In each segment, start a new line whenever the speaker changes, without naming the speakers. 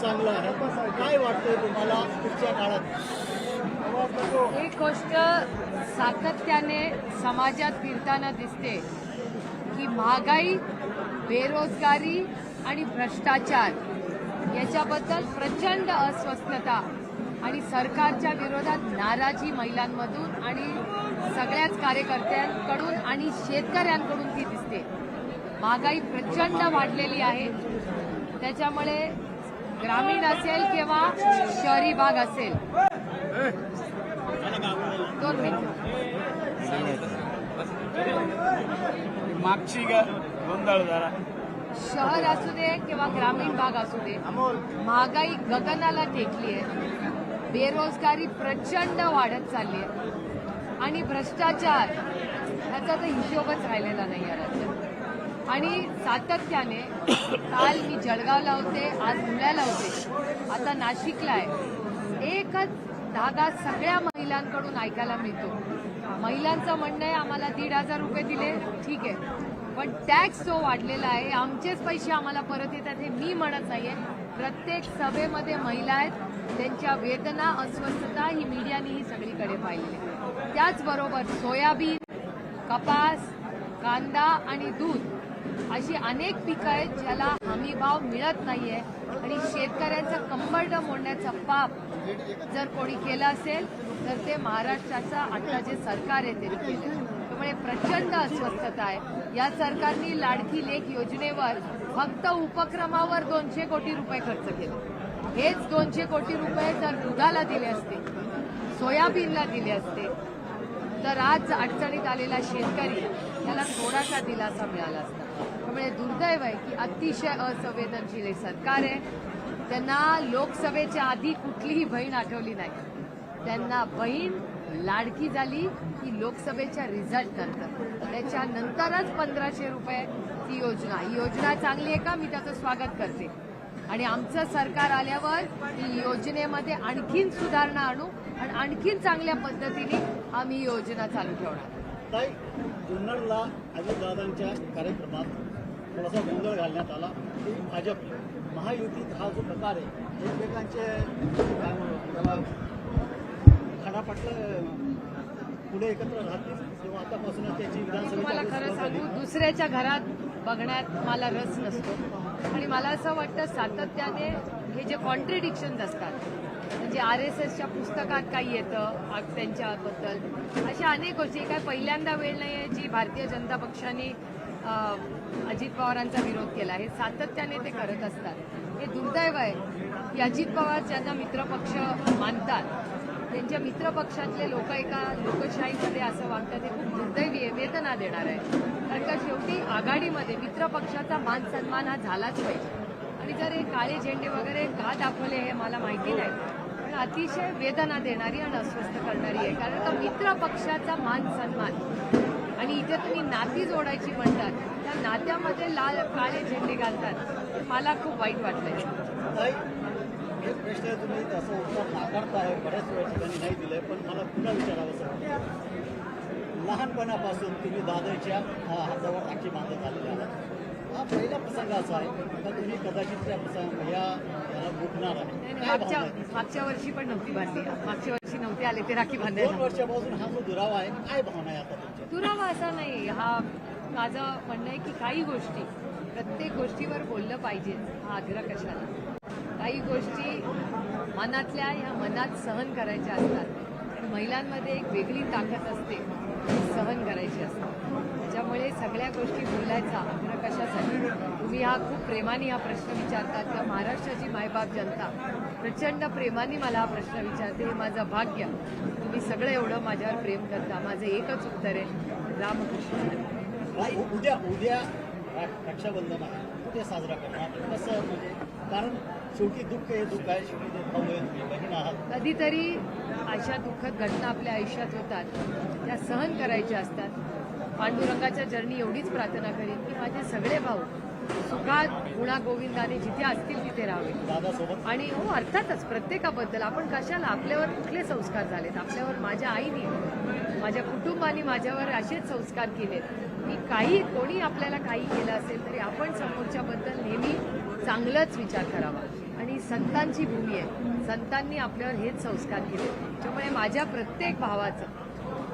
चांगलं आहे. काय वाटतंय तुम्हाला पुढच्या काळात?
एक गोष्ट सातत्याने समाजात फिरताना दिसते की महागाई बेरोजगारी आणि भ्रष्टाचार याच्याबद्दल प्रचंड अस्वस्थता आणि सरकारच्या विरोधात नाराजी महिलांमधून आणि सगळ्याच कार्यकर्त्यांकडून आणि शेतकऱ्यांकडून ती दिसते. महागाई प्रचंड वाढलेली आहे. त्याच्यामुळे ग्रामीण असेल किंवा शहरी भाग असेल. दोन मिनिट.
मागची गोंधळ जरा.
शहर असू दे किंवा ग्रामीण भाग असू दे महागाई गगनाला टेकली आहे बेरोजगारी प्रचंड वाढत चालली आहे आणि भ्रष्टाचार ह्याचा तर हिशोबच राहिलेला नाही या राज्यात. आणि सातत्याने काल मी जळगावला होते आज धुळ्याला होते. आता नाशिकला आहे. एकच धागा सगळ्या महिलांकडून ऐकायला मिळतो. महिलांचं म्हणणं आहे आम्हाला दीड हजार रुपये दिले. ठीक आहे. पण टॅक्स जो वाढलेला आहे आमचेच पैसे आम्हाला परत येतात हे मी म्हणत नाहीये. प्रत्येक सभेमध्ये महिला आहेत. त्यांच्या वेदना अस्वस्थता ही मीडियानेही सगळीकडे पाहिली आहे. त्याचबरोबर सोयाबीन कपास कांदा आणि दूध अशी अनेक पिकं आहेत ज्याला हमी भाव मिळत नाहीये. आणि शेतकऱ्यांचं कंबरड मोडण्याचा पाप जर कोणी केलं असेल तर ते महाराष्ट्राचं आता जे सरकार आहे ते केलं त्यामुळे प्रचंड अस्वस्थता आहे. या सरकारने लाडकी लेख योजनेवर फक्त उपक्रमावर दोनशे कोटी रुपये खर्च केले. हेच दोनशे कोटी रुपये जर दुधाला दिले असते सोयाबीनला दिले असते तर आज अडचणीत आलेला शेतकरी याला थोडासा दिलासा मिळाला असता. त्यामुळे दुर्दैव आहे की अतिशय असंवेदनशील हे सरकार आहे. त्यांना लोकसभेच्या आधी कुठलीही बहीण आठवली नाही. त्यांना बहीण लाडकी झाली की लोकसभेच्या रिझल्ट नंतर. त्याच्यानंतरच पंधराशे रुपये ती योजना. ही योजना चांगली आहे का? मी त्याचं स्वागत करते. आणि आमचं सरकार आल्यावर ही योजनेमध्ये आणखीन सुधारणा आणू आणि आणखीन चांगल्या पद्धतीने आम्ही योजना चालू ठेवणार.
ताई जुन्नरला अजितदादांच्या कार्यक्रमात थोडासा गोंधळ घालण्यात आला. की भाजप महायुतीत हा जो प्रकार आहे एकमेकांचे काय म्हणू त्याला खाडापाटलं पुढे एकत्र राहतील तेव्हा आतापासूनच त्याची
खरं सांगू दुसऱ्याच्या घरात बघण्यात मला रस नसतो. आणि मला असं वाटतं सातत्याने हे जे कॉन्ट्रिडिक्शन्स असतात म्हणजे आर एस एसच्या पुस्तकात काही येतं त्यांच्याबद्दल अशा अनेक गोष्टी काय पहिल्यांदा वेळ नाही आहे जी भारतीय जनता पक्षाने अजित पवारांचा विरोध केला हे सातत्याने ते करत असतात. हे दुर्दैव आहे की अजित पवार ज्यांना मित्रपक्ष मानतात त्यांच्या मित्रपक्षातले लोक एका लोकशाहीमध्ये असं वागतात हे खूप दुर्दैवी आहे वेदना देणार आहे. कारण का शेवटी आघाडीमध्ये मित्रपक्षाचा मान सन्मान हा झालाच पाहिजे. आणि जर हे काळे झेंडे वगैरे का दाखवले हे मला माहिती नाही पण अतिशय वेदना देणारी आणि अस्वस्थ करणारी आहे. कारण का मित्रपक्षाचा मान सन्मान आणि इथे तुम्ही नाती जोडायची म्हणतात त्या नात्यामध्ये लाल काळे झेंडे घालतात मला खूप वाईट वाटलंय
एक प्रश्न तुम्ही असं उत्तर नाकारताय बऱ्याच वेळा ठिकाणी नाही दिलंय पण मला पुन्हा विचारावं वाटतं. लहानपणापासून तुम्ही दादरच्या हातावर राखी बांधत आलेल्या आहात. हा पहिला प्रसंग असा आहे का तुम्ही कदाचित त्या प्रसंग या याला गुंतणार आहे.
मागच्या
आहे?
मागच्या वर्षी पण नव्हती बांधली मागच्या वर्षी नव्हती आले ते राखी
दोन
बांधायला
वर्षापासून हा जो दुरावा आहे काय भावना आहे आता तुमच्या?
दुरावा असा नाही हा माझं म्हणणं आहे की काही गोष्टी प्रत्येक गोष्टीवर बोललं पाहिजे हा आग्रह कशाला? काही गोष्टी मनातल्या ह्या मनात सहन करायच्या असतात. महिलांमध्ये एक वेगळी ताकद असते. सहन करायची असते. त्याच्यामुळे सगळ्या गोष्टी बोलायचा आग्रह कशासाठी? तुम्ही हा खूप प्रेमाने हा प्रश्न विचारतात. का महाराष्ट्राची मायबाप जनता प्रचंड प्रेमाने मला हा प्रश्न विचारते. हे माझं भाग्य. तुम्ही सगळं एवढं माझ्यावर प्रेम करता. माझं एकच उत्तर आहे. रामकृष्ण.
उद्या उद्या रक्षाबंधन आहे. उद्या साजरा करणार? कसं म्हणजे कारण शेवटी दुःख हे दुःख आहे शेवटी बहीण आहात.
कधीतरी अशा दुःखद घटना आपल्या आयुष्यात होतात त्या सहन करायच्या असतात. पांडुरंगाच्या जर्नी एवढीच प्रार्थना करीन की माझे सगळे भाऊ सुखात गुणा गोविंदाने जिथे असतील तिथे राहावे. आणि हो अर्थातच प्रत्येकाबद्दल. आपण कशाला? आपल्यावर कुठले संस्कार झालेत? आपल्यावर माझ्या आईने माझ्या कुटुंबाने माझ्यावर असेच संस्कार केलेत. की काही कोणी आपल्याला काही केलं असेल तरी आपण समोरच्याबद्दल नेहमी चांगलंच विचार करावा. आणि संतांची भूमी आहे. संतांनी आपल्यावर हेच संस्कार केले. त्यामुळे माझ्या प्रत्येक भावाचं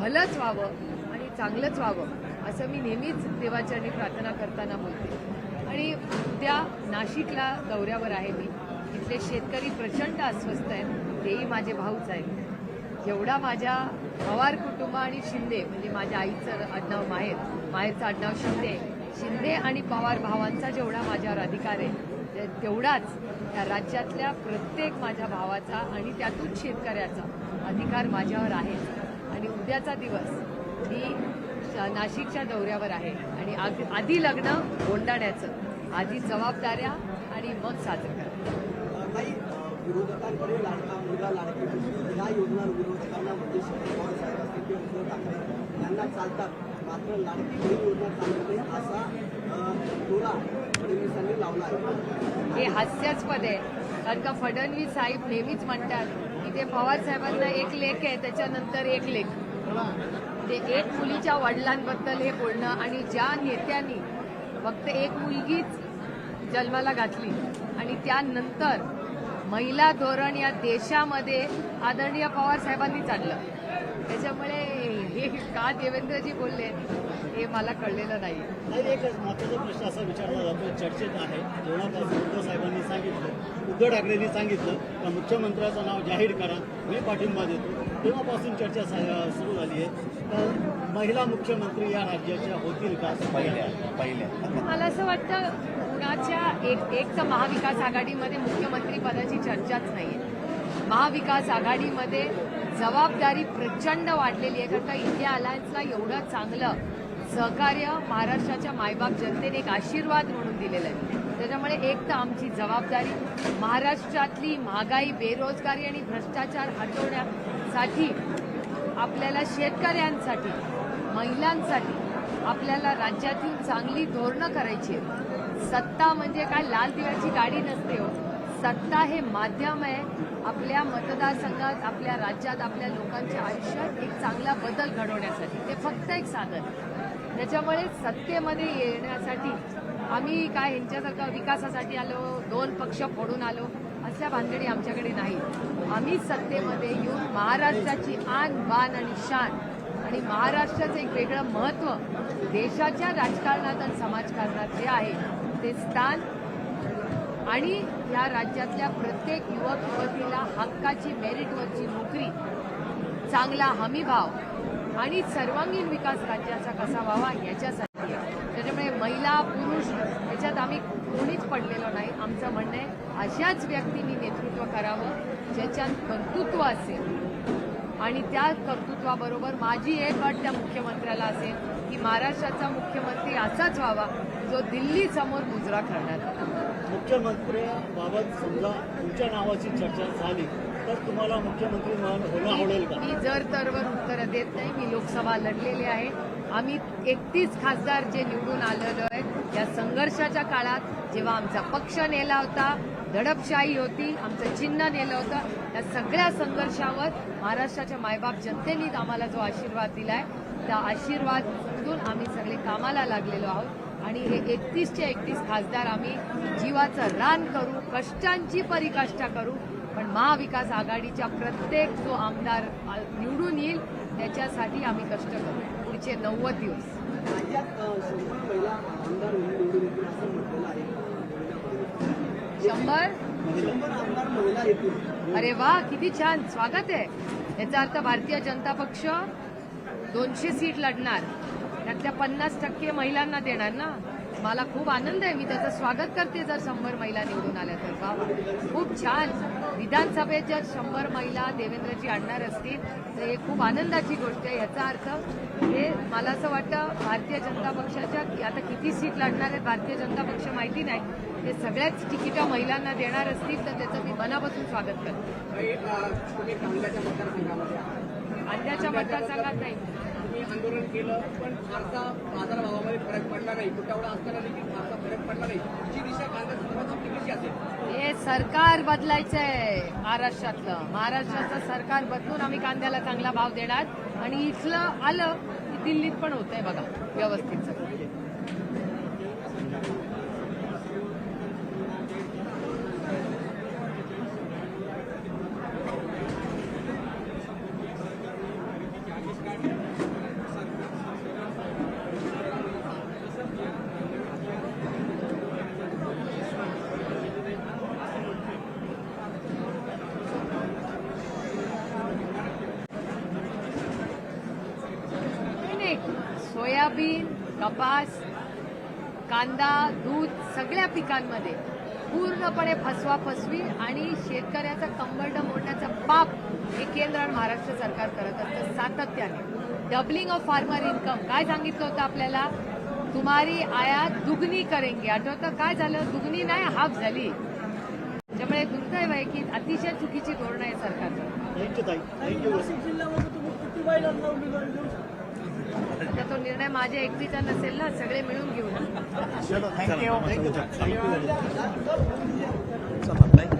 भलंच व्हावं आणि चांगलंच व्हावं असं मी नेहमीच देवाचरणी प्रार्थना करताना बोलते. आणि उद्या नाशिकला दौऱ्यावर आहे मी. इथले शेतकरी प्रचंड अस्वस्थ आहेत. तेही माझे भाऊच आहेत. जेवढा माझ्या पवार कुटुंब आणि शिंदे म्हणजे माझ्या आईचं आडनाव माहेर माहेरचं आडनाव शिंदे शिंदे आणि पवार भावांचा जेवढा माझ्यावर अधिकार आहे ते- तेवढाच त्या राज्यातल्या प्रत्येक माझ्या भावाचा आणि त्यातून शेतकऱ्याचा अधिकार माझ्यावर आहे. आणि उद्याचा दिवस मी नाशिकच्या दौऱ्यावर आहे. आणि आधी लग्न गोंडाण्याचं आधी जबाबदाऱ्या आणि मग साजरं करा
काही विरोधकांकडे लाडका मुलगा लाडकी बहीण या योजना विरोधकांना म्हणजे शरद पवार साहेब असतील किंवा उद्धव ठाकरे यांना चालतात. मात्र लाडकी बहीण योजना चालत नाही असा अ, टोला फडणवीसांनी लावला आहे.
हे हास्यास्पद आहे. कारण का फडणवीस साहेब नेहमीच म्हणतात की ते पवार साहेबांना एक लेख आहे त्याच्यानंतर एक लेख. ते एक मुलीच्या वडिलांबद्दल हे बोलणं आणि ज्या नेत्यांनी फक्त एक मुलगीच जन्माला घातली आणि त्यानंतर महिला धोरण या देशामध्ये आदरणीय पवार साहेबांनी चाललं. त्याच्यामुळे हे का देवेंद्रजी बोलले हे मला कळलेलं नाही
नाही एक महत्त्वाचा प्रश्न असा विचारला जातो चर्चेत आहे. जेव्हापासून उद्धव साहेबांनी सांगितलं उद्धव ठाकरेंनी सांगितलं का मुख्यमंत्र्याचं नाव जाहीर करा मी पाठिंबा देतो. तेव्हापासून चर्चा सुरू झाली आहे. तर महिला मुख्यमंत्री या राज्याच्या होतील का? पहिल्या पहिल्या.
मला असं वाटतं कुणाच्या एक एक तर महाविकास आघाडीमध्ये मुख्यमंत्री पदाची चर्चाच नाहीये. महाविकास आघाडीमध्ये जबाबदारी प्रचंड वाढलेली आहे. कारण का इंडिया अलायन्सला एवढं चांगलं सहकार्य महाराष्ट्राच्या मायबाप जनतेने एक आशीर्वाद म्हणून दिलेला आहे. त्याच्यामुळे एक तर आमची जबाबदारी महाराष्ट्रातली महागाई बेरोजगारी आणि भ्रष्टाचार साठी आपल्याला शेतकऱ्यांसाठी महिलांसाठी आपल्याला राज्यातील चांगली धोरणं करायची आहेत. सत्ता म्हणजे काय? लाल दिव्याची गाडी नसते हो. सत्ता हे माध्यम आहे. आपल्या मतदारसंघात आपल्या राज्यात आपल्या लोकांच्या आयुष्यात एक चांगला बदल घडवण्यासाठी. ते फक्त एक साधन. आहे. त्याच्यामुळे सत्तेमध्ये येण्यासाठी आम्ही काय ह्यांच्यासारखं विकासासाठी आलो दोन पक्ष फोडून आलो. असल्या भानगडी आमच्याकडे नाही. आम्ही सत्तेमध्ये येऊन महाराष्ट्राची आन बान आणि शान आणि महाराष्ट्राचं एक वेगळं महत्त्व देशाच्या राजकारणात आणि समाजकारणात जे आहे ते स्थान आणि या राज्यातल्या प्रत्येक युवक युवतीला हक्काची मेरिटवरची नोकरी चांगला हमीभाव आणि सर्वांगीण विकास राज्याचा कसा व्हावा याच्यासाठी त्याच्यामुळे महिला पुरुष याच्यात आम्ही कोणीच पडलेलो नाही. आमचं म्हणणं आहे अशाच व्यक्तींनी नेतृत्व करावं ज्याच्यात कर्तृत्व असेल. आणि त्या कर्तृत्वाबरोबर माझी एक अट त्या मुख्यमंत्र्याला असेल की महाराष्ट्राचा मुख्यमंत्री असाच व्हावा जो दिल्ली समोर मुजरा करणार.
मुख्यमंत्र्याबाबत समजा तुमच्या नावाची चर्चा झाली तर तुम्हाला मुख्यमंत्री म्हणून होणं आवडेल का?
मी जर तरवर उत्तरं देत नाही मी लोकसभा लढलेले आहे. आम्ही एकतीस खासदार जे निवडून आलेलो आहेत या संघर्षाच्या काळात जेव्हा आमचा पक्ष नेला होता दडपशाही होती आमचं चिन्ह नेलं होतं त्या सगळ्या संघर्षावर महाराष्ट्राच्या मायबाप जनतेने आम्हाला जो आशीर्वाद दिलाय त्या आशीर्वादातून आम्ही सगळे कामाला लागलेलो आहोत. आणि हे एकतीसचे एकतीस खासदार आम्ही जीवाचं रान करू कष्टांची परिकाष्ठा करू पण महाविकास आघाडीच्या प्रत्येक जो आमदार निवडून येईल त्याच्यासाठी आम्ही कष्ट करू. पुढचे नव्वद दिवस.
शंभर?
अरे वा किती छान. स्वागत आहे. याचा अर्थ भारतीय जनता पक्ष दोनशे सीट लढणार. त्यातल्या पन्नास टक्के महिलांना देणार ना? मला खूप आनंद आहे. मी त्याचं स्वागत करते जर शंभर महिला निवडून आल्या तर. बाबा खूप छान. विधानसभेत जर शंभर महिला देवेंद्रजी आणणार असतील तर हे खूप आनंदाची गोष्ट आहे याचा अर्थ हे मला असं वाटतं भारतीय जनता पक्षाच्या आता किती सीट लढणार आहेत भारतीय जनता पक्ष माहिती नाही. ते सगळ्याच तिकिटं महिलांना देणार असतील तर त्याचं मी मनापासून स्वागत करते. अंड्याच्या मतदारसंघात नाही.
आंदोलन केलं पण फारसा बाजारभावामध्ये फरक पडला नाही. तुटवडा असताना देखील फारसा फरक पडला नाही. तुमची दिशा कशी असेल
हे सरकार बदलायचंय महाराष्ट्रातलं. महाराष्ट्राचं सरकार बदलून आम्ही कांद्याला चांगला भाव देणार. आणि इथलं आलं की दिल्लीत पण होतंय बघा व्यवस्थित सगळं सोयाबीन कपास कांदा दूध सगळ्या पिकांमध्ये पूर्णपणे फसवाफसवी आणि शेतकऱ्याचा कंबरड मोडण्याचा पाप हे केंद्र आणि महाराष्ट्र सरकार करत असतं सातत्याने. डबलिंग ऑफ फार्मर इन्कम काय सांगितलं होतं आपल्याला? तुम्हारी आयात दुगनी करेंगे. आठवतं काय झालं? दुगनी नाही हाफ झाली. त्यामुळे दुर्दैव आहे की अतिशय चुकीची धोरणं आहे सरकारचं. तर तो निर्णय माझ्या एकटीचा नसेल ना सगळे मिळून घेऊ.
Thank you thank you